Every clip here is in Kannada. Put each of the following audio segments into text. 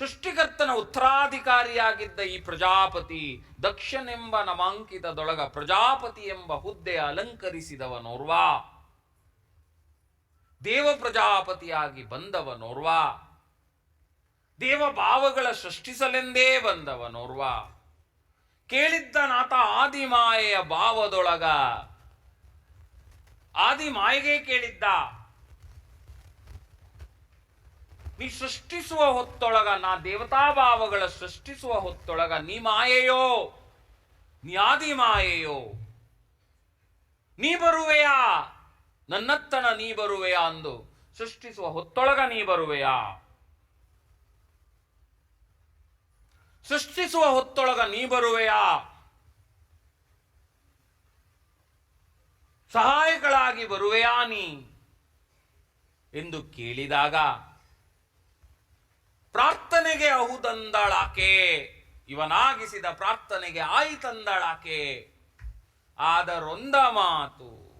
ಸೃಷ್ಟಿಕರ್ತನ ಉತ್ತರಾಧಿಕಾರಿಯಾಗಿದ್ದ ಈ ಪ್ರಜಾಪತಿ ದಕ್ಷನೆಂಬ ನಮಾಂಕಿತದೊಳಗ ಪ್ರಜಾಪತಿ ಎಂಬ ಹುದ್ದೆ ಅಲಂಕರಿಸಿದವ ನೋರ್ವಾ. ದೇವ ಪ್ರಜಾಪತಿಯಾಗಿ ಬಂದವನೋರ್ವ ದೇವ ಭಾವಗಳ ಸೃಷ್ಟಿಸಲೆಂದೇ ಬಂದವನೋರ್ವ ಕೇಳಿದ್ದನಾತ ಆದಿಮಾಯೆಯ ಭಾವದೊಳಗ ಆದಿಮಾಯೆಗೆ ಕೇಳಿದ್ದ ನೀ ಸೃಷ್ಟಿಸುವ ಹೊತ್ತೊಳಗ, ನಾ ದೇವತಾಭಾವಗಳ ಸೃಷ್ಟಿಸುವ ಹೊತ್ತೊಳಗ ನೀ ಮಾಯೆಯೋ? ನೀ ಮಾಯೆಯೋ? ನೀ ಬರುವೆಯಾ? ನನ್ನತ್ತನ ನೀ ಬರುವೆಯಾ ಅಂದು ಸೃಷ್ಟಿಸುವ ಹೊತ್ತೊಳಗ ನೀ ಬರುವೆಯಾ? ಸೃಷ್ಟಿಸುವ ಹೊತ್ತೊಳಗ ನೀ ಬರುವೆಯಾ? ಸಹಾಯಗಳಾಗಿ ಬರುವೆಯಾ ನೀ? ಎಂದು ಕೇಳಿದಾಗ ಪ್ರಾರ್ಥನೆಗೆ ಅಹುದಂದಳಾಕೆ ಇವನಾಗಿಸಿದ ಪ್ರಾರ್ಥನೆಗೆ ಆಯಿತಂದಳಾಕೆ ಆದರೊಂದ ಮಾತು.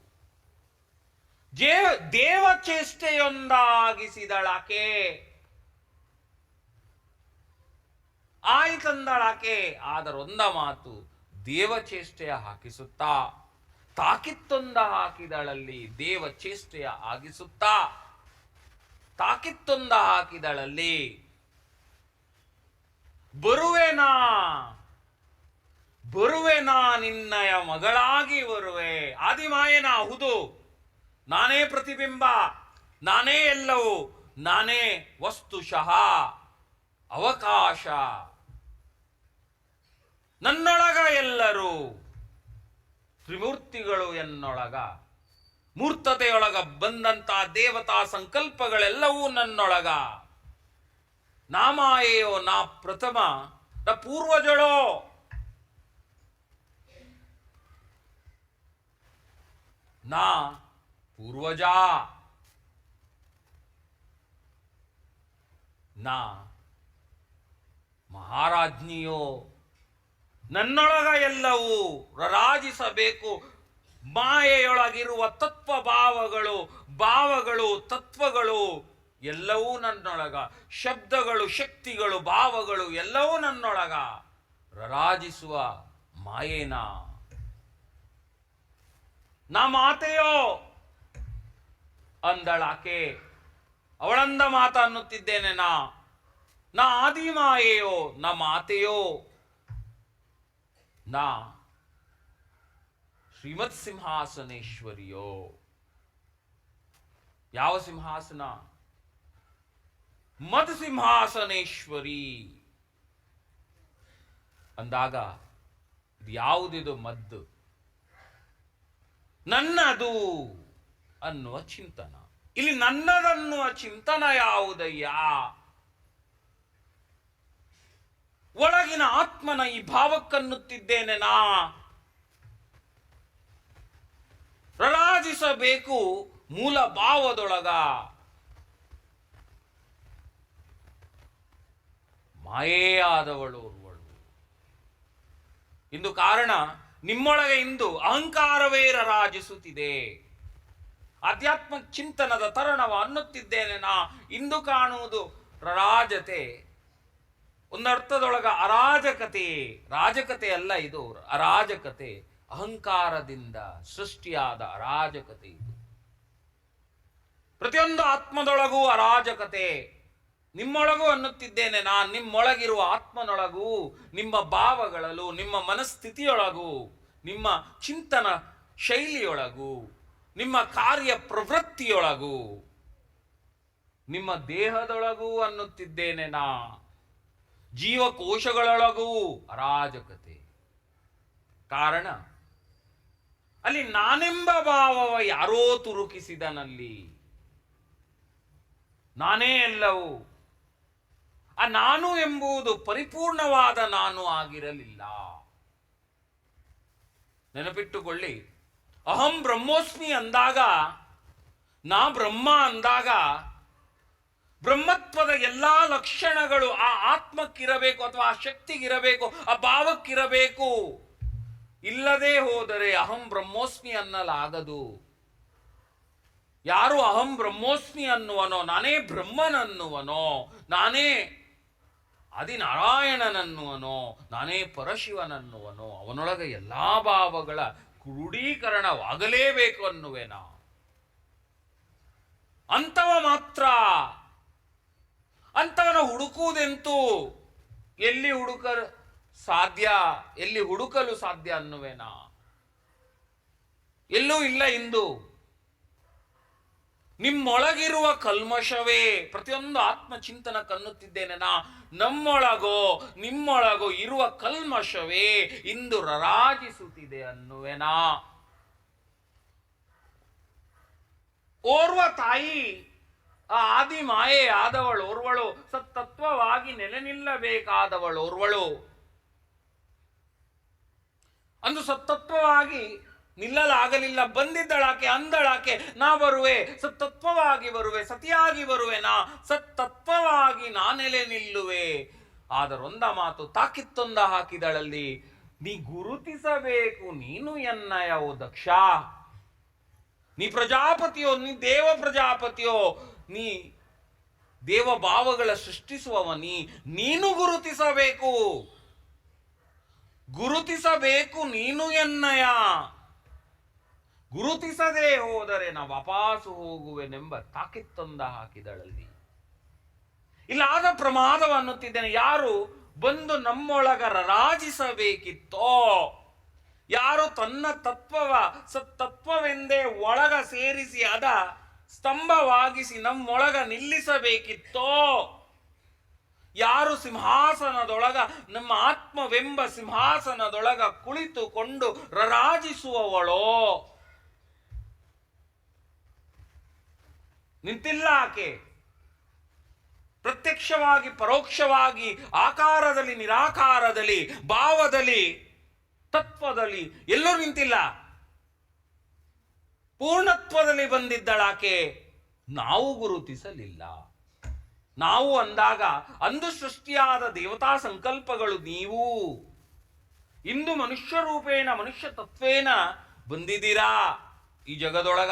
ಜೇ ದೇವಚೇಷ್ಟೆಯೊಂದಾಗಿಸಿದಳಾಕೆ ಆಯಿತಂದಳಾಕೆ ಆದರೊಂದ ಮಾತು. ದೇವಚೇಷ್ಟೆಯ ಹಾಕಿಸುತ್ತಾ. ತಾಕಿತ್ತೊಂದ ಹಾಕಿದಳಲ್ಲಿ ದೇವಚೇಷ್ಟೆಯ ಆಗಿಸುತ್ತಾ ತಾಕಿತ್ತೊಂದ ಹಾಕಿದಳಲ್ಲಿ ಬರುವೆನಾ? ಬರುವೆನಾ ನಿನ್ನಯ ಮಗಳಾಗಿ ಬರುವೆ. ಆದಿಮಾಯನ ಹೌದು. ನಾನೇ ಪ್ರತಿಬಿಂಬ. ನಾನೇ ಎಲ್ಲವೂ. ನಾನೇ ವಸ್ತುಶಃ. ಅವಕಾಶ. ನನ್ನೊಳಗ ಎಲ್ಲರೂ. ತ್ರಿಮೂರ್ತಿಗಳು ಎನ್ನೊಳಗ. ಮೂರ್ತತೆಯೊಳಗ ಬಂದಂತ ದೇವತಾ ಸಂಕಲ್ಪಗಳೆಲ್ಲವೂ ನನ್ನೊಳಗ. ನಾ ಮಾಯೆಯೋ ನಾ ಪ್ರಥಮ, ನ ಪೂರ್ವಜಳೋ. ನಾ ಪೂರ್ವಜ. ನಾ ಮಹಾರಾಜ್ನಿಯೋ. ನನ್ನೊಳಗ ಎಲ್ಲವೂ ರಾಜಿಸಬೇಕು ಮಾಯೆಯೊಳಗಿರುವ ತತ್ವ ಭಾವಗಳು ಭಾವಗಳು, ತತ್ವಗಳು. ಎಲ್ಲವೂ ನನ್ನೊಳಗ. ಶಬ್ದಗಳು, ಶಕ್ತಿಗಳು, ಭಾವಗಳು ಎಲ್ಲವೂ ನನ್ನೊಳಗ. ರಾಜಿಸುವ ಮಾಯೇನ. ನಾ ಮಾತೆಯೋ? ಅಂದಳಾಕೆ ಅವಳಂದ ಮಾತ ಅನ್ನುತ್ತಿದ್ದೇನೆ ನಾ. ನಾ ಆದಿಮಾಯೆಯೋ ನಾ ಮಾತೆಯೋ? ನಾ ಶ್ರೀಮತ್ ಸಿಂಹಾಸನೇಶ್ವರಿಯೋ ಯಾವ ಸಿಂಹಾಸನ? ಮದ್ ಸಿಂಹಾಸನೇಶ್ವರಿ ಅಂದಾಗ, ಇದು ಯಾವುದಿದು ಮದ್ದು? ನನ್ನದು ಅನ್ನುವ ಚಿಂತನ. ಇಲ್ಲಿ ನನ್ನದನ್ನುವ ಚಿಂತನ ಯಾವುದಯ್ಯ? ಒಳಗಿನ ಆತ್ಮನ ಈ ಭಾವಕ್ಕನ್ನುತ್ತಿದ್ದೇನೆ ನಾ. ರಳಾಜಿಸಬೇಕು ಮೂಲ ಭಾವದೊಳಗ. ಮಾಯೇಯಾದವಳು ಅವಳು ಇಂದು ಕಾರಣ ನಿಮ್ಮೊಳಗೆ ಇಂದು ಅಹಂಕಾರವೇ ರಾಜಿಸುತ್ತಿದೆ ಆಧ್ಯಾತ್ಮ ಚಿಂತನದ ತರಣವ ಅನ್ನುತ್ತಿದ್ದೇನೆ ನಾ. ಇಂದು ಕಾಣುವುದು ರಾಜತೆ ಒಂದರ್ಥದೊಳಗ ಅರಾಜಕತೆ. ರಾಜಕತೆ ಅಲ್ಲ ಇದು. ಅರಾಜಕತೆ, ಅಹಂಕಾರದಿಂದ ಸೃಷ್ಟಿಯಾದ ಅರಾಜಕತೆ ಇದು. ಪ್ರತಿಯೊಂದು ಆತ್ಮದೊಳಗೂ ಅರಾಜಕತೆ. ನಿಮ್ಮೊಳಗೂ ಅನ್ನುತ್ತಿದ್ದೇನೆ ನಾನು, ನಿಮ್ಮೊಳಗಿರುವ ಆತ್ಮನೊಳಗೂ, ನಿಮ್ಮ ಭಾವಗಳಲ್ಲೂ, ನಿಮ್ಮ ಮನಸ್ಥಿತಿಯೊಳಗೂ, ನಿಮ್ಮ ಚಿಂತನ ಶೈಲಿಯೊಳಗೂ, ನಿಮ್ಮ ಕಾರ್ಯ ಪ್ರವೃತ್ತಿಯೊಳಗೂ, ನಿಮ್ಮ ದೇಹದೊಳಗೂ ಅನ್ನುತ್ತಿದ್ದೇನೆ ನಾ ಜೀವಕೋಶಗಳೊಳಗೂ ಅರಾಜಕತೆ. ಕಾರಣ, ಅಲ್ಲಿ ನಾನೆಂಬ ಭಾವವ ಯಾರೋ ತುರುಕಿಸಿದನಲ್ಲಿ. ನಾನೇ ಎಲ್ಲವೂ. ಆ ನಾನು ಎಂಬುದು ಪರಿಪೂರ್ಣವಾದ ನಾನು ಆಗಿರಲಿಲ್ಲ. ನೆನಪಿಟ್ಟುಕೊಳ್ಳಿ. ಅಹಂ ಬ್ರಹ್ಮೋಸ್ಮಿ ಅಂದಾಗ, ನಾ ಬ್ರಹ್ಮ ಅಂದಾಗ, ಬ್ರಹ್ಮತ್ವದ ಎಲ್ಲಾ ಲಕ್ಷಣಗಳು ಆ ಆತ್ಮಕ್ಕಿರಬೇಕು ಅಥವಾ ಆ ಶಕ್ತಿಗಿರಬೇಕು, ಆ ಭಾವಕ್ಕಿರಬೇಕು. ಇಲ್ಲದೆ ಹೋದರೆ ಅಹಂ ಬ್ರಹ್ಮೋಸ್ಮಿ ಅನ್ನಲಾಗದು. ಯಾರು ಅಹಂ ಬ್ರಹ್ಮೋಸ್ಮಿ ಅನ್ನುವನೋ, ನಾನೇ ಬ್ರಹ್ಮನನ್ನುವನೋ, ನಾನೇ ಆದಿನಾರಾಯಣನನ್ನುವನೋ, ನಾನೇ ಪರಶಿವನನ್ನುವನೋ, ಅವನೊಳಗೆ ಎಲ್ಲಾ ಭಾವಗಳ ಕ್ರೋಢೀಕರಣವಾಗಲೇಬೇಕು ಅನ್ನುವೇನ ಅಂಥವ ಮಾತ್ರ ಅಂಥವನ ಹುಡುಕುವುದೆಂತೂ? ಎಲ್ಲಿ ಹುಡುಕ ಸಾಧ್ಯ, ಎಲ್ಲಿ ಹುಡುಕಲು ಸಾಧ್ಯ ಅನ್ನುವೇನಾ ಎಲ್ಲೂ ಇಲ್ಲ ಇಂದು. ನಿಮ್ಮೊಳಗಿರುವ ಕಲ್ಮಶವೇ. ಪ್ರತಿಯೊಂದು ಆತ್ಮಚಿಂತನ ಕನ್ನುತ್ತಿದ್ದೇನೆ ನಾ. ನಮ್ಮೊಳಗೋ, ನಿಮ್ಮೊಳಗೋ ಇರುವ ಕಲ್ಮಶವೇ. ಇಂದು ರರಾಜಿಸುತ್ತಿದೆ ಅನ್ನುವೆನಾ ಓರ್ವ ತಾಯಿ, ಆ ಆದಿ ಮಾಯೆ ಆದವಳು, ಓರ್ವಳು ಸತ್ತತ್ವವಾಗಿ ನೆಲೆ ನಿಲ್ಲಬೇಕಾದವಳು ಓರ್ವಳು. ಅಂದು ಸತ್ತತ್ವವಾಗಿ ನಿಲ್ಲಲಾಗಲಿಲ್ಲ, ಬಂದಿದ್ದಳಾಕೆ, ಅಂದಳಾಕೆ, ನಾ ಬರುವೆ ಸತ್ತತ್ವವಾಗಿ ಬರುವೆ, ಸತಿಯಾಗಿ ಬರುವೆ ನಾ ಸತ್ತತ್ವವಾಗಿ ನಾನೆಲೆ ನಿಲ್ಲುವೆ. ಆದರೊಂದ ಮಾತು ತಾಕಿತ್ತೊಂದ ಹಾಕಿದಳಲ್ಲಿ, ನೀ ಗುರುತಿಸಬೇಕು, ನೀನು ಎನ್ನಯ ಓ ದಕ್ಷ. ನೀ ಪ್ರಜಾಪತಿಯೋ, ನೀ ದೇವ ಪ್ರಜಾಪತಿಯೋ, ನೀ ದೇವ ಭಾವಗಳ ಸೃಷ್ಟಿಸುವವ ನೀನು ಗುರುತಿಸಬೇಕು. ಗುರುತಿಸಬೇಕು, ನೀನು ಎನ್ನಯ. ಗುರುತಿಸದೆ ಹೋದರೆ ನಾವು ವಾಪಾಸು ಹೋಗುವೆನೆಂಬ ತಾಕಿತ್ತೊಂದ ಹಾಕಿದಳಲ್ಲಿ. ಇಲ್ಲಾದ ಪ್ರಮಾದವನ್ನುತ್ತಿದ್ದೇನೆ ಯಾರು ಬಂದು ನಮ್ಮೊಳಗ ರಾಜಿಸಬೇಕಿತ್ತೋ, ಯಾರು ತನ್ನ ತತ್ವವ ಸತ್ತತ್ವವೆಂದೇ ಒಳಗ ಸೇರಿಸಿ ಅದ ಸ್ತಂಭವಾಗಿಸಿ ನಮ್ಮೊಳಗ ನಿಲ್ಲಿಸಬೇಕಿತ್ತೋ, ಯಾರು ಸಿಂಹಾಸನದೊಳಗ, ನಮ್ಮ ಆತ್ಮವೆಂಬ ಸಿಂಹಾಸನದೊಳಗ ಕುಳಿತುಕೊಂಡು ರರಾಜಿಸುವವಳೋ ನಿಂತಿಲ್ಲ ಆಕೆ. ಪ್ರತ್ಯಕ್ಷವಾಗಿ, ಪರೋಕ್ಷವಾಗಿ, ಆಕಾರದಲ್ಲಿ, ನಿರಾಕಾರದಲ್ಲಿ, ಭಾವದಲ್ಲಿ, ತತ್ವದಲ್ಲಿ ಎಲ್ಲೂ ನಿಂತಿಲ್ಲ. ಪೂರ್ಣತ್ವದಲ್ಲಿ ಬಂದಿದ್ದಳಾಕೆ ನಾವು ಗುರುತಿಸಲಿಲ್ಲ. ನಾವು ಅಂದಾಗ ಅಂದು ಸೃಷ್ಟಿಯಾದ ದೇವತಾ ಸಂಕಲ್ಪಗಳು ನೀವು. ಇಂದು ಮನುಷ್ಯ ರೂಪೇಣ, ಮನುಷ್ಯ ತತ್ವೇನ ಬಂದಿದ್ದೀರಾ? ಈ ಜಗದೊಳಗ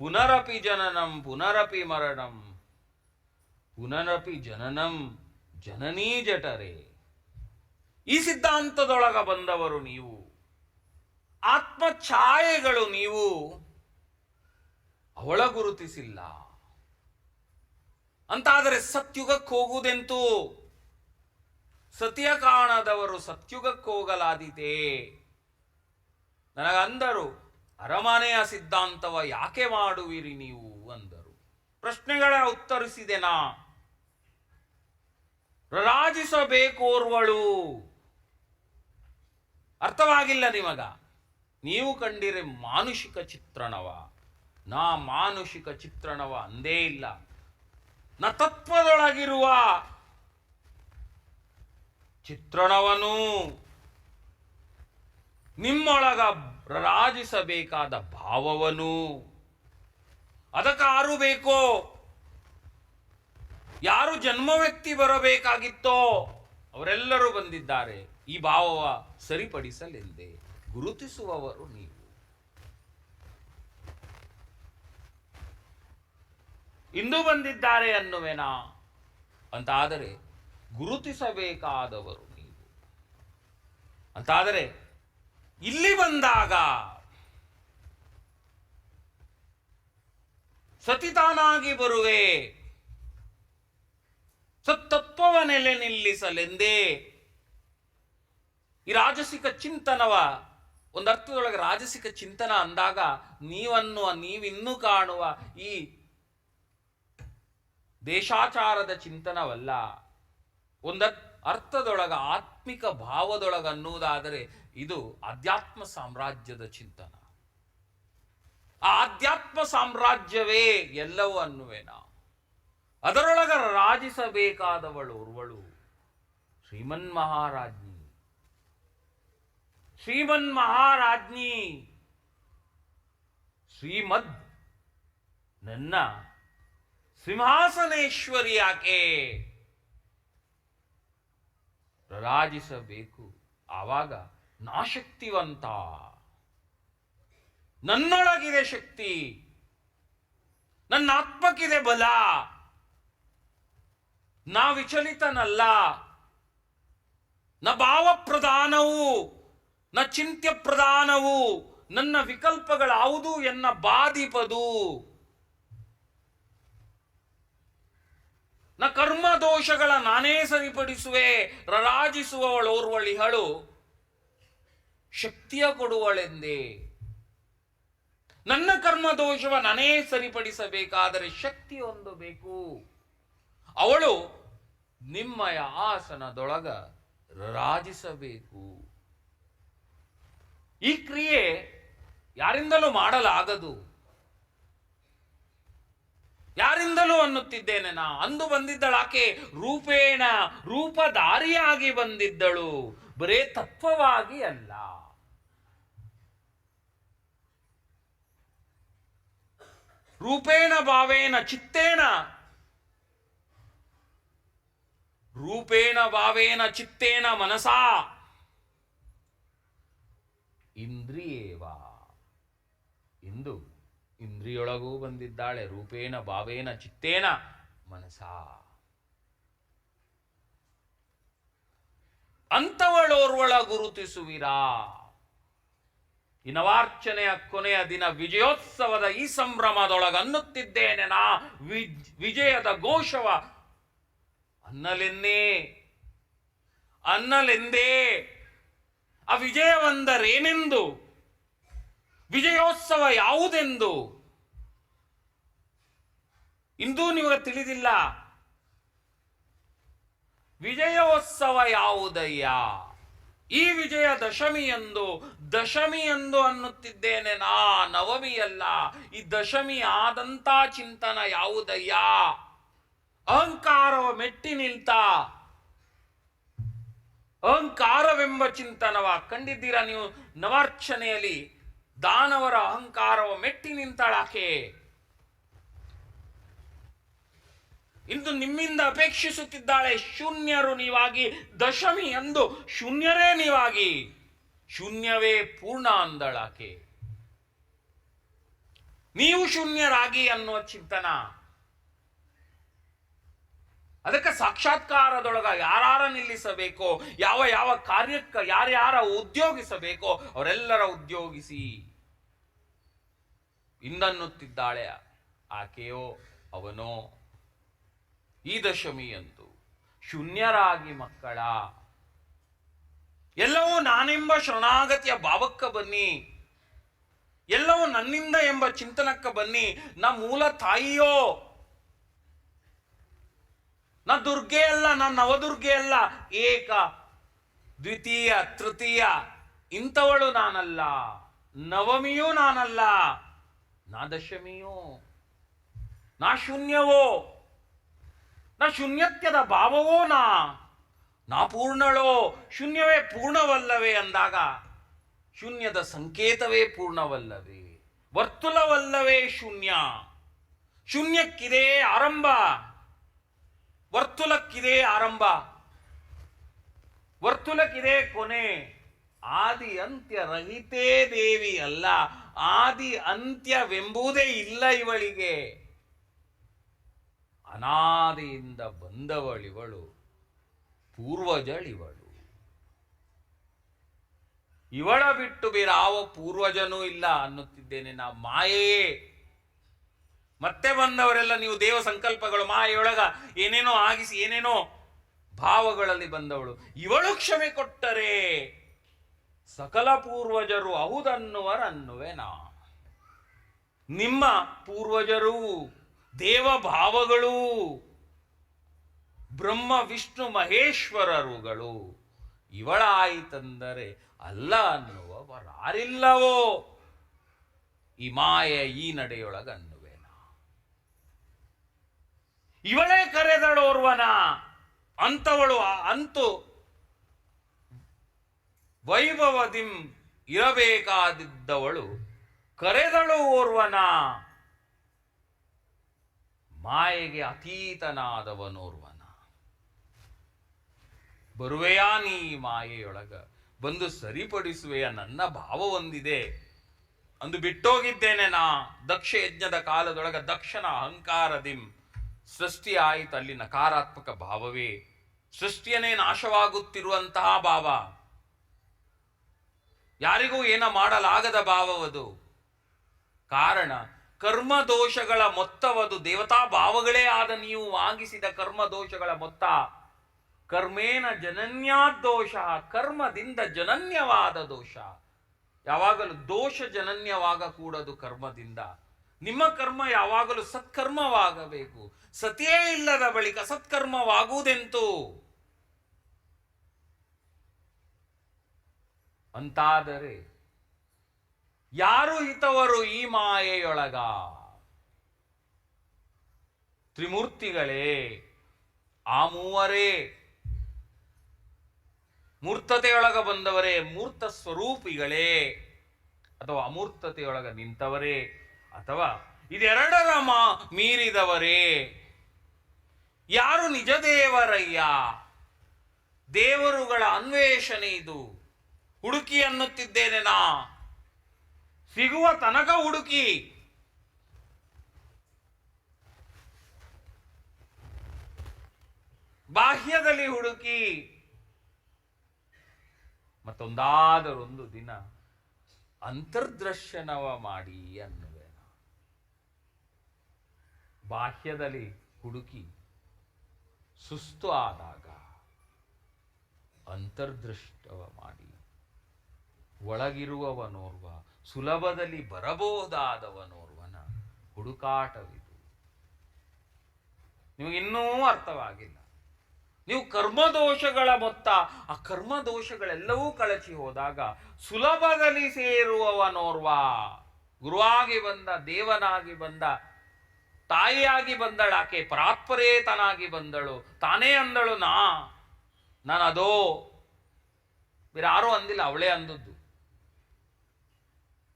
ಪುನರಪಿ ಜನನಂ, ಪುನರಪಿ ಮರಣಂ, ಪುನರಪಿ ಜನನಂ, ಜನನೀ ಜಠರೆ. ಈ ಸಿದ್ಧಾಂತದೊಳಗ ಬಂದವರು ನೀವು. ಆತ್ಮ ಛಾಯೆಗಳು ನೀವು. ಅವಳ ಗುರುತಿಸಿಲ್ಲ. ಅಂತಾದರೆ ಸತ್ಯುಗಕ್ಕೆ ಹೋಗುವುದೆಂತೂ? ಸತ್ಯ ಕಾಣದವರು ಸತ್ಯುಗಕ್ಕೆ ಹೋಗಲಾದೀತೆ. ನನಗಂದರು ಅರಮನೆಯ ಸಿದ್ಧಾಂತವ ಯಾಕೆ ಮಾಡುವಿರಿ ನೀವು ಅಂದರು. ಪ್ರಶ್ನೆಗಳ ಉತ್ತರಿಸಿದೆನಾ ರಾಜಿಸಬೇಕೋರ್ವಳು ಅರ್ಥವಾಗಿಲ್ಲ ನಿಮಗ. ನೀವು ಕಂಡಿರೆ ಮಾನುಷಿಕ ಚಿತ್ರಣವ. ನಾ ಮಾನುಷಿಕ ಚಿತ್ರಣವ ಅಂದೇ ಇಲ್ಲ. ನ ತತ್ವದೊಳಗಿರುವ ಚಿತ್ರಣವನು ನಿಮ್ಮೊಳಗ ರಾಜಿಸಬೇಕಾದ ಭಾವವನು. ಅದಕ್ಕಾರು ಬೇಕೋ? ಯಾರು ಜನ್ಮ ವ್ಯಕ್ತಿ ಬರಬೇಕಾಗಿತ್ತೋ? ಅವರೆಲ್ಲರೂ ಬಂದಿದ್ದಾರೆ. ಈ ಭಾವವ ಸರಿಪಡಿಸಲೆಂದೇ ಗುರುತಿಸುವವರು ನೀವು. ಇಂದು ಬಂದಿದ್ದಾರೆ ಅನ್ನುವೆನಾ? ಅಂತಾದರೆ ಗುರುತಿಸಬೇಕಾದವರು ನೀವು. ಅಂತಾದರೆ ಇಲ್ಲಿ ಬಂದಾಗ ಸತಿತಾನಾಗಿ ಬರುವೆ. ಸತ್ತತ್ವವ ನೆಲೆ ನಿಲ್ಲಿಸಲೆಂದೇ. ಈ ರಾಜಸಿಕ ಚಿಂತನವ ಒಂದರ್ಥದೊಳಗೆ ರಾಜಸಿಕ ಚಿಂತನ ಅಂದಾಗ ನೀವನ್ನುವ, ನೀವಿನ್ನೂ ಕಾಣುವ ಈ ದೇಶಾಚಾರದ ಚಿಂತನವಲ್ಲ. ಒಂದ ಅರ್ಥದೊಳಗ, ಆತ್ಮಿಕ ಭಾವದೊಳಗ ಅನ್ನುವುದಾದರೆ ಇದು ಅಧ್ಯಾತ್ಮ ಸಾಮ್ರಾಜ್ಯದ ಚಿಂತನ. ಆ ಅಧ್ಯಾತ್ಮ ಸಾಮ್ರಾಜ್ಯವೇ ಎಲ್ಲವೂ ಅನ್ನುವೇನ ಅದರೊಳಗ ರಾಜಿಸಬೇಕಾದವಳು ಉರ್ವಳು ಶ್ರೀಮನ್ ಮಹಾರಾಜ್ಞಿ ಶ್ರೀಮನ್ ಮಹಾರಾಜ್ಞಿ ಶ್ರೀಮದ್ ನನ್ನ ಸಿಂಹಾಸನೇಶ್ವರಿ ಯಾಕೆ? ರಾಜಿಸಬೇಕು ಆವಾಗ ನಾಶಕ್ತಿವಂತ. ನನ್ನೊಳಗಿದೆ ಶಕ್ತಿ. ನನ್ನ ಆತ್ಮಕ್ಕಿದೆ ಬಲ. ನಾ ವಿಚಲಿತನಲ್ಲ. ನ ಭಾವ ಪ್ರಧಾನವು ನ ಚಿಂತ್ಯ ಪ್ರಧಾನವು ನನ್ನ ವಿಕಲ್ಪಗಳಾವುದು ಎನ್ನ ಬಾಧಿಪದು. ನ ಕರ್ಮ ದೋಷಗಳ ನಾನೇ ಸರಿಪಡಿಸುವೆ ರರಾಜಿಸುವವಳೋರ್ವಳಿಹಳು ಶಕ್ತಿಯ ಕೊಡುವಳೆಂದೇ. ನನ್ನ ಕರ್ಮ ದೋಷವ ನಾನೇ ಸರಿಪಡಿಸಬೇಕಾದರೆ ಶಕ್ತಿ ಬೇಕು. ಅವಳು ನಿಮ್ಮಯ ಆಸನದೊಳಗ ರಾಜಿಸಬೇಕು ಈ ಕ್ರಿಯೆ ಯಾರಿಂದಲೂ ಮಾಡಲಾಗದು. ಯಾರಿಂದಲೂ ಅನ್ನುತ್ತಿದ್ದೇನೆ ನಾ. ಅಂದು ಬಂದಿದ್ದಳಾಕೆ ರೂಪೇಣ, ರೂಪಧಾರಿಯಾಗಿ ಬಂದಿದ್ದಳು. ಬರೇ ತತ್ವವಾಗಿ ಅಲ್ಲ. ರೂಪೇಣ ಭಾವೇನ ಚಿತ್ತೇನ ರೂಪೇಣ ಭಾವೇನ ಚಿತ್ತೇನ ಮನಸಾ. ಇಂದ್ರಿಯೇವ ಇಂದು ಇಂದ್ರಿಯೊಳಗೂ ಬಂದಿದ್ದಾಳೆ ರೂಪೇಣ ಭಾವೇನ, ಚಿತ್ತೇನ ಮನಸ ಅಂಥವಳೋರ್ವಳ ಗುರುತಿಸುವಿರಾ. ಈ ನವಾರ್ಚನೆಯ ಕೊನೆಯ ದಿನ ವಿಜಯೋತ್ಸವದ ಈ ಸಂಭ್ರಮದೊಳಗ ಅನ್ನುತ್ತಿದ್ದೇನೆ ನಾ. ವಿಜ್- ವಿಜಯದ ಘೋಷವ. ಅನ್ನಲೆನ್ನೇ, ಅನ್ನಲೆಂದೇ. ಆ ವಿಜಯವೆಂದರೇನೆಂದು? ವಿಜಯೋತ್ಸವ ಯಾವುದೆಂದು? ಇಂದೂ ನಿಮಗೆ ತಿಳಿದಿಲ್ಲ. ವಿಜಯೋತ್ಸವ ಯಾವುದಯ್ಯ? ಈ ವಿಜಯ ದಶಮಿ ಎಂದು ಅನ್ನುತ್ತಿದ್ದೇನೆ ನಾ, ನವಮಿಯಲ್ಲ. ಈ ದಶಮಿ ಆದಂತ ಚಿಂತನ ಯಾವುದಯ್ಯ? ಅಹಂಕಾರವ ಮೆಟ್ಟಿ ನಿಲ್ತ? ಅಹಂಕಾರವೆಂಬ ಚಿಂತನವ ಕಂಡಿದ್ದೀರಾ ನೀವು ನವಾರ್ಚನೆಯಲ್ಲಿ? ದಾನವರ ಅಹಂಕಾರವ ಮೆಟ್ಟಿ ನಿಂತಳಾಕೆ? ಇಂದು ನಿಮ್ಮಿಂದ ಅಪೇಕ್ಷಿಸುತ್ತಿದ್ದಾಳೆ ಶೂನ್ಯರು ನೀವಾಗಿ, ದಶಮಿ ಎಂದು ಶೂನ್ಯರೇ ನೀವಾಗಿ. ಶೂನ್ಯವೇ ಪೂರ್ಣ ಅಂದಳಾಕೆ. ನೀವು ಶೂನ್ಯರಾಗಿ ಅನ್ನುವ ಚಿಂತನ. ಅದಕ್ಕೆ ಸಾಕ್ಷಾತ್ಕಾರದೊಳಗ ಯಾರಾರ ನಿಲ್ಲಿಸಬೇಕೋ, ಯಾವ ಯಾವ ಕಾರ್ಯಕ್ಕೆ ಯಾರ್ಯಾರ ಉದ್ಯೋಗಿಸಬೇಕೋ, ಅವರೆಲ್ಲರ ಉದ್ಯೋಗಿಸಿ. ಇಂದನ್ನುತ್ತಿದ್ದಾಳೆ ಆಕೆಯೋ ಅವನೋ ಈ ದಶಮಿಯಂದು. ಶೂನ್ಯರಾಗಿ ಮಕ್ಕಳ. ಎಲ್ಲವೂ ನಾನೆಂಬ ಶರಣಾಗತಿಯ ಭಾವಕ್ಕ ಬನ್ನಿ. ಎಲ್ಲವೂ ನನ್ನಿಂದ ಎಂಬ ಚಿಂತನಕ್ಕ ಬನ್ನಿ. ನಾ ಮೂಲ ತಾಯಿಯೋ. ನಾ ದುರ್ಗೆ ಅಲ್ಲ, ನಾ ನವದುರ್ಗೆ ಅಲ್ಲ, ಏಕ, ದ್ವಿತೀಯ, ತೃತೀಯ, ಇಂಥವಳು ನಾನಲ್ಲ. ನವಮಿಯೂ ನಾನಲ್ಲ. ನಾ ದಶಮಿಯೋ. ನಾ ಶೂನ್ಯವೋ. ನಾ ಶೂನ್ಯತ್ಯದ ಭಾವವೋ ನಾ? ನಾ ಪೂರ್ಣಳೋ? ಶೂನ್ಯವೇ ಪೂರ್ಣವಲ್ಲವೇ ಅಂದಾಗ, ಶೂನ್ಯದ ಸಂಕೇತವೇ ಪೂರ್ಣವಲ್ಲವೇ? ವರ್ತುಲವಲ್ಲವೇ ಶೂನ್ಯ? ಶೂನ್ಯಕ್ಕಿದೆ ಆರಂಭ. ವರ್ತುಲಕ್ಕಿದೆ ಆರಂಭ. ವರ್ತುಲಕ್ಕಿದೆ ಕೊನೆ. ಆದಿ ಅಂತ್ಯ ರಹಿತೇ ದೇವಿ ಅಲ್ಲ ಆದಿ ಅಂತ್ಯವೆಂಬುದೇ ಇಲ್ಲ ಇವಳಿಗೆ. ಅನಾದಿಯಿಂದ ಬಂದವಳಿವಳು ಪೂರ್ವಜಳಿವಳು. ಇವಳ ಬಿಟ್ಟು ಬೇರಾವ ಪೂರ್ವಜನೂ ಇಲ್ಲ ಅನ್ನುತ್ತಿದ್ದೇನೆ ನಾ ಮಾಯೆಯೇ. ಮತ್ತೆ ಬಂದವರೆಲ್ಲ ನೀವು ದೇವ ಸಂಕಲ್ಪಗಳು, ಮಾಯೆಯೊಳಗ ಏನೇನೋ ಆಗಿಸಿ, ಏನೇನೋ ಭಾವಗಳಲ್ಲಿ ಬಂದವಳು. ಇವಳು ಕ್ಷಮೆ ಕೊಟ್ಟರೆ ಸಕಲ ಪೂರ್ವಜರು ಹೌದನ್ನುವರನ್ನುವೆ ನಾ. ನಿಮ್ಮ ಪೂರ್ವಜರು ದೇವ ಭಾವಗಳು ಬ್ರಹ್ಮ, ವಿಷ್ಣು, ಮಹೇಶ್ವರರುಗಳು ಇವಳ ಆಯಿತಂದರೆ ಅಲ್ಲ ಅನ್ನುವವರಾರಿಲ್ಲವೋ? ಈ ಮಾಯ ಈ ನಡೆಯೊಳಗ ಅನ್ನುವೇನ ಇವಳೇ ಕರೆದಳೋರ್ವನ ಅಂತವಳು ಅಂತು ವೈಭವದಿಂ ಇರಬೇಕಾದಿದ್ದವಳು ಕರೆದಳು ಓರ್ವನ ಮಾಯೆಗೆ ಅತೀತನಾದವನೋರ್ವನ. ಬರುವೆಯಾ ನೀ ಮಾಯೆಯೊಳಗ, ಬಂದು ಸರಿಪಡಿಸುವೆಯ ನನ್ನ ಭಾವವೊಂದಿದೆ. ಅಂದು ಬಿಟ್ಟೋಗಿದ್ದೇನೆ ನಾ, ದಕ್ಷ ಯಜ್ಞದ ಕಾಲದೊಳಗ ದಕ್ಷನ ಅಹಂಕಾರದಿಂ ಸೃಷ್ಟಿ ಆಯಿತು ಅಲ್ಲಿ ನಕಾರಾತ್ಮಕ ಭಾವವೇ. ಸೃಷ್ಟಿಯನೇ ನಾಶವಾಗುತ್ತಿರುವಂತಹ ಭಾವ. ಯಾರಿಗೂ ಏನ ಮಾಡಲಾಗದ ಭಾವವದು. ಕಾರಣ ಕರ್ಮ ದೋಷಗಳ ಮೊತ್ತವದು. ದೇವತಾ ಭಾವಗಳೇ ಆದ ನೀವು ವಾಗಿಸಿದ ಕರ್ಮ ದೋಷಗಳ ಮೊತ್ತ. ಕರ್ಮೇನ ಜನನ್ಯಾದೋಷ ಕರ್ಮದಿಂದ ಜನನ್ಯವಾದ ದೋಷ. ಯಾವಾಗಲೂ ದೋಷ ಜನನ್ಯವಾಗ ಕೂಡದು ಕರ್ಮದಿಂದ. ನಿಮ್ಮ ಕರ್ಮ ಯಾವಾಗಲೂ ಸತ್ಕರ್ಮವಾಗಬೇಕು. ಸತಿಯೇ ಇಲ್ಲದ ಬಳಿಕ ಸತ್ಕರ್ಮವಾಗುವುದೆಂತೂ? ಅಂತಾದರೆ ಯಾರು ಹಿತವರು ಈ ಮಾಯೆಯೊಳಗ? ತ್ರಿಮೂರ್ತಿಗಳೇ, ಆ ಮೂವರೇ. ಮೂರ್ತತೆಯೊಳಗ ಬಂದವರೇ, ಮೂರ್ತ ಸ್ವರೂಪಿಗಳೇ. ಅಥವಾ ಅಮೂರ್ತತೆಯೊಳಗ ನಿಂತವರೇ, ಅಥವಾ ಇದೆರಡರ ಮಾ ಮೀರಿದವರೇ. ಯಾರು ನಿಜ ದೇವರಯ್ಯ ದೇವರುಗಳ ಅನ್ವೇಷಣೆ ಇದು. ಹುಡುಕಿ ಅನ್ನುತ್ತಿದ್ದೇನೆ ನಾ. ಸಿಗುವ ತನಕ ಹುಡುಕಿ. ಬಾಹ್ಯದಲ್ಲಿ ಹುಡುಕಿ. ಮತ್ತೊಂದಾದರೊಂದು ದಿನ ಅಂತರ್ದರ್ಶನವ ಮಾಡಿ ಅನ್ನುವೆ ಬಾಹ್ಯದಲ್ಲಿ ಹುಡುಕಿ ಸುಸ್ತು ಆದಾಗ ಅಂತರ್ದೃಷ್ಟವ ಮಾಡಿ ಒಳಗಿರುವವನೋರ್ವ ಸುಲಭದಲ್ಲಿ ಬರಬಹುದಾದವನೋರ್ವನ ಹುಡುಕಾಟವಿದು. ನಿಮಗೆ ಇನ್ನೂ ಅರ್ಥವಾಗಿಲ್ಲ. ನೀವು ಕರ್ಮದೋಷಗಳ ಮೊತ್ತ, ಆ ಕರ್ಮದೋಷಗಳೆಲ್ಲವೂ ಕಳಚಿ ಹೋದಾಗ ಸುಲಭದಲ್ಲಿ ಸೇರುವವನೋರ್ವ, ಗುರುವಾಗಿ ಬಂದ, ದೇವನಾಗಿ ಬಂದ, ತಾಯಿಯಾಗಿ ಬಂದಳಾಕೆ ಪರಾತ್ಪರೇತನಾಗಿ ಬಂದಳು, ತಾನೇ ಅಂದಳು ನಾ ನಾನು ಅದೋ ಬೇರೆ ಯಾರೂ ಅಂದಿಲ್ಲ, ಅವಳೇ ಅಂದದ್ದು.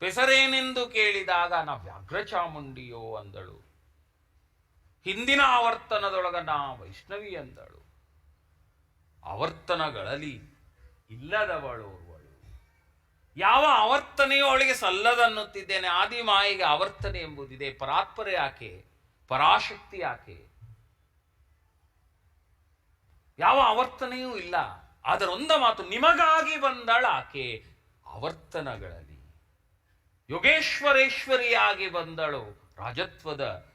ಪೆಸರೇನೆಂದು ಕೇಳಿದಾಗ ನಾ ವ್ಯಾಘ್ರಚಾಮುಂಡಿಯೋ ಅಂದಳು. ಹಿಂದಿನ ಆವರ್ತನದೊಳಗ ನಾ ವೈಷ್ಣವಿ ಅಂದಳು. ಆವರ್ತನಗಳಲ್ಲಿ ಇಲ್ಲದವಳು ಯಾವ ಆವರ್ತನೆಯೂ ಅವಳಿಗೆ ಸಲ್ಲದನ್ನುತ್ತಿದ್ದೇನೆ. ಆದಿ ಮಾಯಿಗೆ ಆವರ್ತನೆ ಎಂಬುದಿದೆ. ಪರಾತ್ಪರೆ ಆಕೆ ಪರಾಶಕ್ತಿ ಆಕೆ ಯಾವ ಆವರ್ತನೆಯೂ ಇಲ್ಲ. ಅದರೊಂದ ಮಾತು, ನಿಮಗಾಗಿ ಬಂದಳ ಆಕೆ ಆವರ್ತನಗಳಲ್ಲಿ ಯೋಗೇಶ್ವರೇಶ್ವರಿಯಾಗಿ ಬಂದಳು. ರಾಜತ್ವದ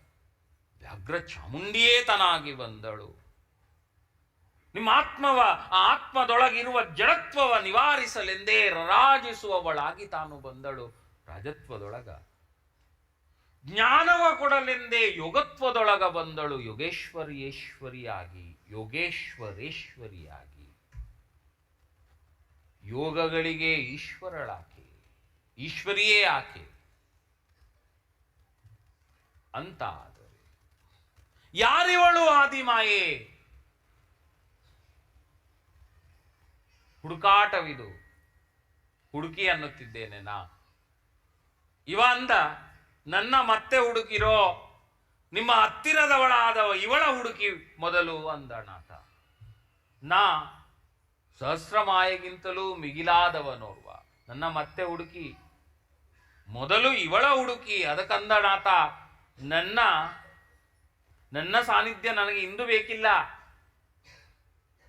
ವ್ಯಾಘ್ರ ಚಾಮುಂಡಿಯೇ ತನಾಗಿ ಬಂದಳು. ನಿಮ್ಮ ಆತ್ಮವ, ಆ ಆತ್ಮದೊಳಗಿರುವ ಜಡತ್ವವ ನಿವಾರಿಸಲೆಂದೇ ರಾಜಿಸುವವಳಾಗಿ ತಾನು ಬಂದಳು. ರಾಜತ್ವದೊಳಗ. ಜ್ಞಾನವ ಕೊಡಲೆಂದೇ ಯೋಗತ್ವದೊಳಗ ಬಂದಳು. ಯೋಗೇಶ್ವರಿಯೇಶ್ವರಿಯಾಗಿ ಯೋಗೇಶ್ವರೇಶ್ವರಿಯಾಗಿ. ಯೋಗಗಳಿಗೆ ಈಶ್ವರಳಾಕೆ ಈಶ್ವರಿಯೇ ಆಕೆ. ಅಂತ ಆದರೆ ಯಾರಿವಳು ಆದಿಮಾಯೆ? ಹುಡುಕಾಟವಿದು. ಹುಡುಕಿ ಅನ್ನುತ್ತಿದ್ದೇನೆ ನಾ. ಇವ ಅಂದ, ನನ್ನ ಮತ್ತೆ ಹುಡುಕಿರೋ, ನಿಮ್ಮ ಹತ್ತಿರದವಳಾದವ, ಇವಳ ಹುಡುಕಿ ಮೊದಲು ಅಂದನಾಥ ನಾ ಸಹಸ್ರಮಾಯೆಗಿಂತಲೂ ಮಿಗಿಲಾದವನೋರ್ವ. ನನ್ನ ಮತ್ತೆ ಹುಡುಕಿ ಮೊದಲು ಇವಳ ಹುಡುಕಿ ಅದಕ್ಕಂದನಾಥ ನನ್ನ ನನ್ನ ಸಾನ್ನಿಧ್ಯ ನನಗೆ ಇಂದು ಬೇಕಿಲ್ಲ.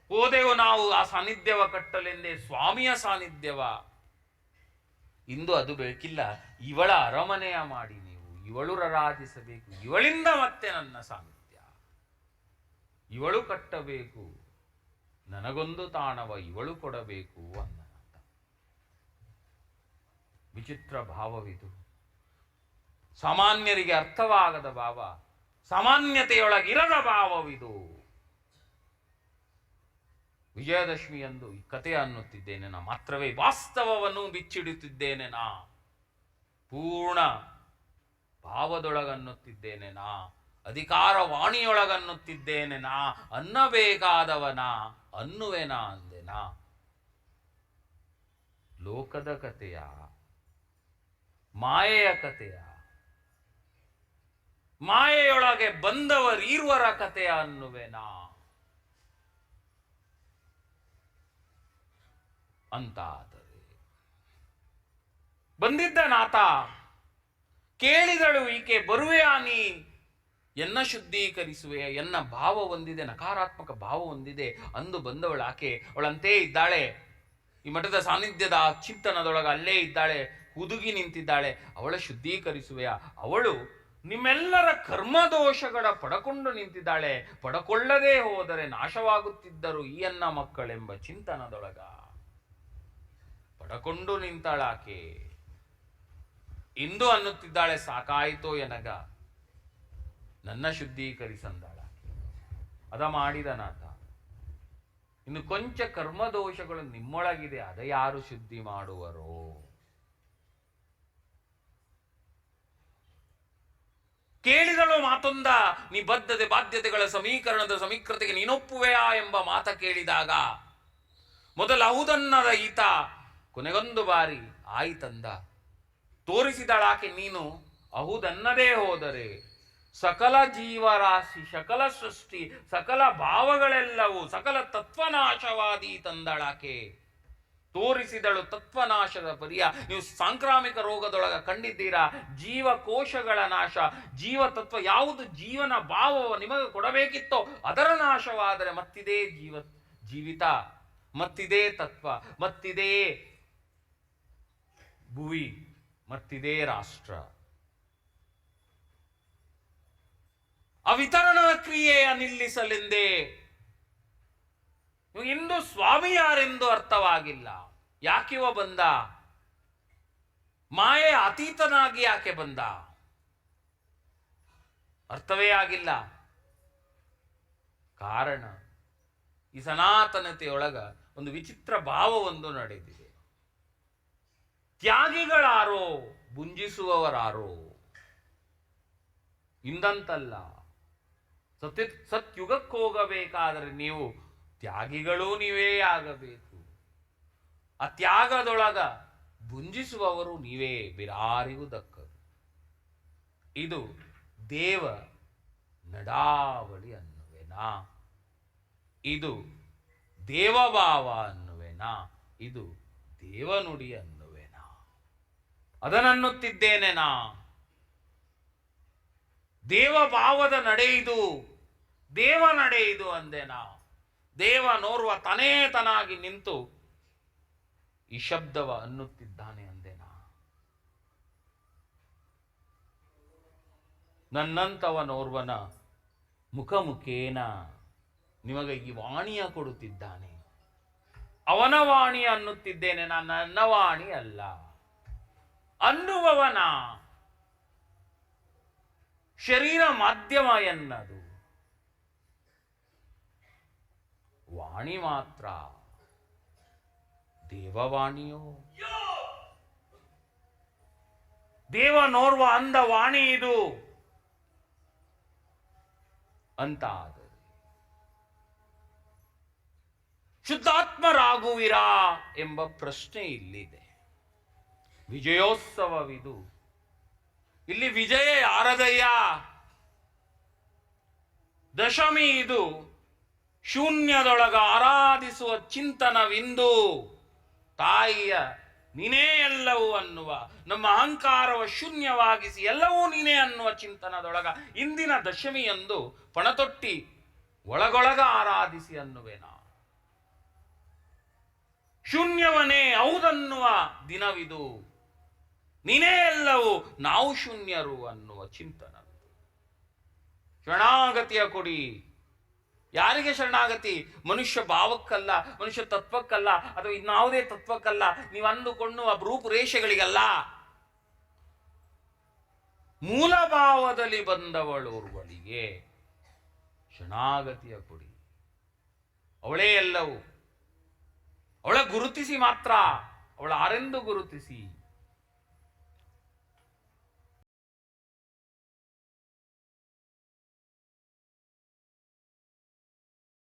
ಹೋದೆವು ನಾವು ಆ ಸಾನ್ನಿಧ್ಯವ ಕಟ್ಟಲೆಂದೇ, ಸ್ವಾಮಿಯ ಸಾನ್ನಿಧ್ಯವ. ಇಂದು ಅದು ಬೇಕಿಲ್ಲ. ಇವಳ ಅರಮನೆಯ ಮಾಡಿ ನೀವು, ಇವಳು ರರಾಜಿಸಬೇಕು ಇವಳಿಂದ ಮತ್ತೆ ನನ್ನ ಸಾನ್ನಿಧ್ಯ. ಇವಳು ಕಟ್ಟಬೇಕು, ನನಗೊಂದು ತಾಣವ, ಇವಳು ಕೊಡಬೇಕು ಅನ್ನನಾಥ ವಿಚಿತ್ರ ಭಾವವಿದು. ಸಾಮಾನ್ಯರಿಗೆ ಅರ್ಥವಾಗದ ಭಾವ, ಸಾಮಾನ್ಯತೆಯೊಳಗಿರದ ಭಾವವಿದು. ವಿಜಯದಶಮಿಯಂದು ಈ ಕಥೆ ಅನ್ನುತ್ತಿದ್ದೇನೆ ನಾ, ಮಾತ್ರವೇ ವಾಸ್ತವವನ್ನು ಬಿಚ್ಚಿಡುತ್ತಿದ್ದೇನೆ ನಾ. ಪೂರ್ಣ ಭಾವದೊಳಗನ್ನುತ್ತಿದ್ದೇನೆ ನಾ ಅಧಿಕಾರ ವಾಣಿಯೊಳಗನ್ನುತ್ತಿದ್ದೇನೆ ನಾ, ಅನ್ನಬೇಕಾದವನ, ಅನ್ನುವೆನಾ ಅಂದೆನಾ ಲೋಕದ ಕಥೆಯ ಮಾಯೆಯ ಕಥೆಯ? ಮಾಯೆಯೊಳಗೆ ಬಂದವರೀರ್ವರ ಕಥೆಯ ಅನ್ನುವೆನಾ? ಅಂತಾದರೆ ಬಂದಿದ್ದ ನಾತ ಕೇಳಿದಳು ಈಕೆ ಬರುವೆಯಾ ನೀ? ಎನ್ನ ಶುದ್ಧೀಕರಿಸುವೆ ಎನ್ನ ಭಾವ ಹೊಂದಿದೆ? ನಕಾರಾತ್ಮಕ ಭಾವ ಹೊಂದಿದೆ ಅಂದು ಬಂದವಳು ಆಕೆ ಅವಳಂತೆ ಇದ್ದಾಳೆ. ಈ ಮಠದ ಸಾನ್ನಿಧ್ಯದ ಚಿಂತನದೊಳಗೆ ಅಲ್ಲೇ ಇದ್ದಾಳೆ. ಹುದುಗಿ ನಿಂತಿದ್ದಾಳೆ. ಅವಳ ಶುದ್ಧೀಕರಿಸುವೆಯ? ಅವಳು ನಿಮ್ಮೆಲ್ಲರ ಕರ್ಮದೋಷಗಳ ಪಡಕೊಂಡು ನಿಂತಿದ್ದಾಳೆ. ಪಡಕೊಳ್ಳದೇ ಹೋದರೆ ನಾಶವಾಗುತ್ತಿದ್ದರು ಈ ಅನ್ನ ಮಕ್ಕಳೆಂಬ ಚಿಂತನದೊಳಗ. ಪಡಕೊಂಡು ನಿಂತಾಳಾಕೆ? ಇಂದು ಅನ್ನುತ್ತಿದ್ದಾಳೆ, ಸಾಕಾಯಿತೋ ಎನಗ? ನನ್ನ ಶುದ್ಧೀಕರಿಸಂದಾಳ ಅದ ಮಾಡಿದ ನಾಥ ಇನ್ನು ಕೊಂಚ ಕರ್ಮದೋಷಗಳು ನಿಮ್ಮೊಳಗಿದೆ, ಅದ ಯಾರು ಶುದ್ಧಿ ಮಾಡುವರೋ? ಕೇಳಿದಳು ಮಾತೊಂದ, ನೀ ಬದ್ಧತೆ ಬಾಧ್ಯತೆಗಳ ಸಮೀಕರಣದ ಸಮೀಕೃತೆಗೆ ನೀನೊಪ್ಪುವೆಯಾ ಎಂಬ ಮಾತ ಕೇಳಿದಾಗ, ಮೊದಲು ಹೌದನ್ನದ ಈತ ಕೊನೆಗೊಂದು ಬಾರಿ ಆಯಿತಂದ ತೋರಿಸಿದಳಾಕೆ ನೀನು ಅಹುದನ್ನದೇ ಹೋದರೆ, ಸಕಲ ಜೀವರಾಶಿ, ಸಕಲ ಸೃಷ್ಟಿ, ಸಕಲ ಭಾವಗಳೆಲ್ಲವೂ, ಸಕಲ ತತ್ವನಾಶವಾದಿ ತಂದಳಾಕೆ ತೋರಿಸಿದಳು ತತ್ವನಾಶದ ಪರಿಯ ನೀವು ಸಾಂಕ್ರಾಮಿಕ ರೋಗದೊಳಗ ಕಂಡಿದ್ದೀರಾ? ಜೀವಕೋಶಗಳ ನಾಶ. ಜೀವ ತತ್ವ ಯಾವುದು? ಜೀವನ ಭಾವವ ನಿಮಗೆ ಕೊಡಬೇಕಿತ್ತೋ. ಅದರ ನಾಶವಾದರೆ ಮತ್ತಿದೇ ಜೀವ, ಜೀವಿತ, ಮತ್ತಿದೇ ತತ್ವ, ಮತ್ತಿದೇ ಭುವಿ, ಮತ್ತಿದೇ ರಾಷ್ಟ್ರ. ಅವಿತರಣದ ಕ್ರಿಯೆಯ ನಿಲ್ಲಿಸಲೆಂದೇ ಇಂದು ಸ್ವಾಮಿ ಯಾರೆಂದು ಅರ್ಥವಾಗಿಲ್ಲ. ಯಾಕಿವ ಬಂದ? ಮಾಯೆ ಅತೀತನಾಗಿ ಯಾಕೆ ಬಂದ? ಅರ್ಥವೇ ಆಗಿಲ್ಲ. ಕಾರಣ, ಈ ಸನಾತನತೆಯೊಳಗ ಒಂದು ವಿಚಿತ್ರ ಭಾವವೊಂದು ನಡೆದಿದೆ. ತ್ಯಾಗಿಗಳಾರೋ ಬುಂಜಿಸುವವರಾರೋ ಇಂದಂತಲ್ಲ. ಸತ್ಯ ಸತ್ಯುಗಕ್ಕೆ ಹೋಗಬೇಕಾದರೆ ನೀವು ತ್ಯಾಗಿಗಳೂ ನೀವೇ ಆಗಬೇಕು. ಆ ತ್ಯಾಗದೊಳಗ ಭುಂಜಿಸುವವರು ನೀವೇ ಬಿರಾರಿಗೂ ದಕ್ಕದು ಇದು ದೇವ ನಡಾವಳಿ ಅನ್ನುವೆನಾ? ಇದು ದೇವಭಾವ ಅನ್ನುವೆನಾ? ಇದು ದೇವನುಡಿ ಅನ್ನುವೆನಾ? ಅದನ್ನನ್ನುತ್ತಿದ್ದೇನೆ ನಾ. ದೇವಭಾವದ ನಡೆಯಿದು, ದೇವ ನಡೆಯಿದು ಅಂದೆನಾ ದೇವ ನೋರ್ವ ತನೇತನಾಗಿ ನಿಂತು ಈ ಶಬ್ದವ ಅನ್ನುತ್ತಿದ್ದಾನೆ ಅಂದೆನಾ ನನ್ನಂತವನೋರ್ವನ ಮುಖಮುಖೇನ ನಿಮಗೆ ಈ ವಾಣಿಯ ಕೊಡುತ್ತಿದ್ದಾನೆ. ಅವನ ವಾಣಿ ಅನ್ನುತ್ತಿದ್ದೇನೆ ನಾನು ನನ್ನ ವಾಣಿ ಅಲ್ಲ. ಅನ್ನುವವನ ಶರೀರ ಮಾಧ್ಯಮ ಎನ್ನದು. ವಾಣಿ ಮಾತ್ರ ದೇವವಾಣಿಯೋ? ದೇವ ನೋರ್ವ ಅಂದ ವಾಣಿ ಇದು. ಅಂತ ಆದರೆ ಶುದ್ಧಾತ್ಮರಾಗುವಿರಾ ಎಂಬ ಪ್ರಶ್ನೆ ಇಲ್ಲಿದೆ. ವಿಜಯೋತ್ಸವವಿದು. ಇಲ್ಲಿ ವಿಜಯ ಯಾರದಯ್ಯ? ದಶಮಿ ಇದು. ಶೂನ್ಯದೊಳಗ ಆರಾಧಿಸುವ ಚಿಂತನವಿಂದು ತಾಯಿಯ ನೀನೇ ಎಲ್ಲವೂ ಅನ್ನುವ, ನಮ್ಮ ಅಹಂಕಾರವ ಶೂನ್ಯವಾಗಿಸಿ ಎಲ್ಲವೂ ನೀನೇ ಅನ್ನುವ ಚಿಂತನದೊಳಗ ಇಂದಿನ ದಶಮಿಯಂದು ಪಣತೊಟ್ಟಿ ಒಳಗೊಳಗ ಆರಾಧಿಸಿ ಅನ್ನುವೆನಾ ಶೂನ್ಯವನೇ ಹೌದನ್ನುವ ದಿನವಿದು. ನೀನೇ ಎಲ್ಲವೂ ನಾವು ಶೂನ್ಯರು ಅನ್ನುವ ಚಿಂತನ ಶರಣಾಗತಿಯ ಕೊಡಿ. ಯಾರಿಗೆ ಶರಣಾಗತಿ? ಮನುಷ್ಯ ಭಾವಕ್ಕಲ್ಲ, ಮನುಷ್ಯ ತತ್ವಕ್ಕಲ್ಲ, ಅಥವಾ ಇನ್ನಾವುದೇ ತತ್ವಕ್ಕಲ್ಲ. ನೀವು ಅಂದುಕೊಳ್ಳುವ ರೂಪುರೇಷೆಗಳಿಗಲ್ಲ. ಮೂಲ ಭಾವದಲ್ಲಿ ಬಂದವಳೋರ್ವಳಿಗೆ ಶರಣಾಗತಿಯ ಕೊಡಿ. ಅವಳೇ ಎಲ್ಲವು. ಅವಳ ಗುರುತಿಸಿ ಮಾತ್ರ. ಅವಳ ಆರೆಂದು ಗುರುತಿಸಿ.